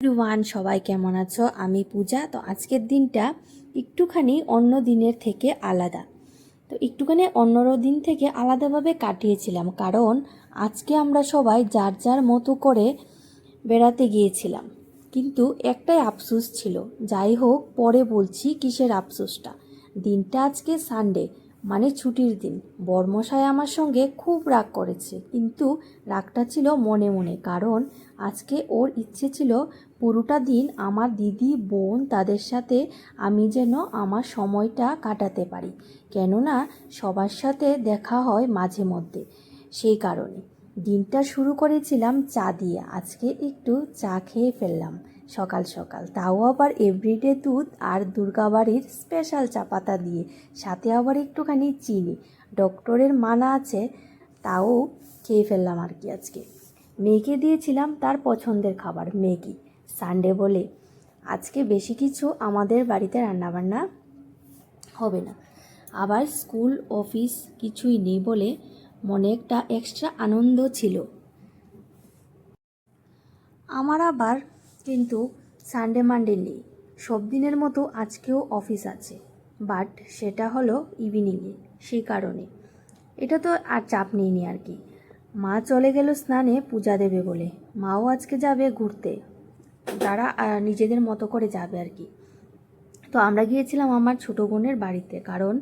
One সবাই কেমন আছো? আমি পূজা। তো আজকের দিনটা একটুখানি অন্য দিনের থেকে আলাদা। তো একটুখানি অন্য দিন থেকে আলাদাভাবে কাটিয়েছিলাম। কারণ আজকে আমরা সবাই যার যার মতো করে বেড়াতে গিয়েছিলাম। কিন্তু একটাই আফসোস ছিল। যাই হোক, পরে বলছি কিসের আফসোসটা? দিনটা আজকে সানডে মানে ছুটির দিন। বর্মশাই আমার সঙ্গে খুব রাগ করেছে। কিন্তু রাগটা ছিল মনে মনে। কারণ আজকে ওর ইচ্ছে ছিল পুরোটা দিন আমার দিদি, বোন তাদের সাথে আমি যেন আমার সময়টা কাটাতে পারি। কেননা সবার সাথে দেখা হয় মাঝে মধ্যে। সেই কারণে দিনটা শুরু করেছিলাম চা দিয়ে। আজকে একটু চা খেয়ে ফেললাম সকাল সকাল। তাও আবার এভরিডে দুধ আর দুর্গাবাড়ির স্পেশাল চা পাতা দিয়ে, সাথে আবার একটুখানি চিনি। ডক্টরের মানা আছে, তাও খেয়ে ফেললাম আর কি আজকে। মেয়েকে দিয়েছিলাম তার পছন্দের খাবার, ম্যাগি। সানডে বলে, আজকে বেশি কিছু আমাদের বাড়িতে রান্নাবান্না হবে না। আবার স্কুল, অফিস কিছুই নেই বলে মনে একটা এক্সট্রা আনন্দ ছিল। আমার আবার কিন্তু সানডে মানডে নেই। সব দিনের মতো আজকেও অফিস আছে। বাট সেটা হলো ইভিনিংয়ে সেই কারণে। এটা তো আর চাপ নিইনি আর কি। মা চলে গেল স্নানে, পূজা দেবে বলে। মাও আজকে যাবে ঘুরতে। তারা নিজেদের মতো করে যাবে আর কি। তো আমরা গিয়েছিলাম আমার ছোটো বোনের বাড়িতে, কারণ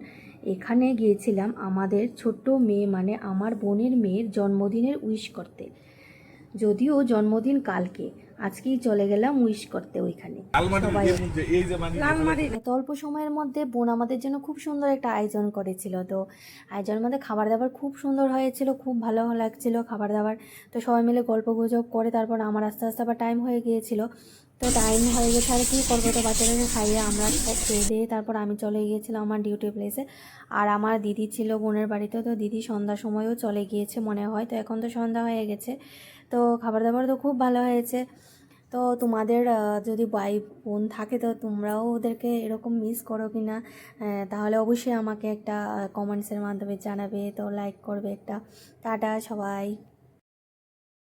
এখানে গিয়েছিলাম আমাদের ছোট্ট মেয়ে মানে আমার বোনের মেয়ের জন্মদিনের উইশ করতে। যদিও জন্মদিন কালকে আজকেই চলে গেলাম উইশ করতে ওইখানে। মানে এত অল্প সময়ের মধ্যে বোন আমাদের জন্য খুব সুন্দর একটা আয়োজন করেছিল। তো আয়োজনের মধ্যে খাবার দাবার খুব সুন্দর হয়েছিল খুব ভালো লাগছিল খাবার দাবার তো সবাই মিলে গল্প গুজব করে তারপর আমার আস্তে আস্তে আবার টাইম হয়ে গিয়েছিল। তো টাইম হয়ে গেছে আর কি করব তো বাচ্চাদেরকে খাইয়ে আমরা খেয়ে দিয়ে তারপর আমি চলে গিয়েছিলাম আমার ডিউটি প্লেসে আর আমার দিদি ছিল বোনের বাড়িতে, তো দিদি সন্ধ্যার সময়ও চলে গিয়েছে মনে হয়, তো এখন তো সন্ধ্যা হয়ে গেছে। তো খাবার দাবার তো খুব ভালো হয়েছে। তো তোমাদের যদি ভাই বোন থাকে, তো তোমরাও ওদেরকে এরকম মিস করো কি না তাহলে অবশ্যই আমাকে একটা কমেন্টসের মাধ্যমে জানাবে, তো লাইক করবে একটা। টাটা সবাই।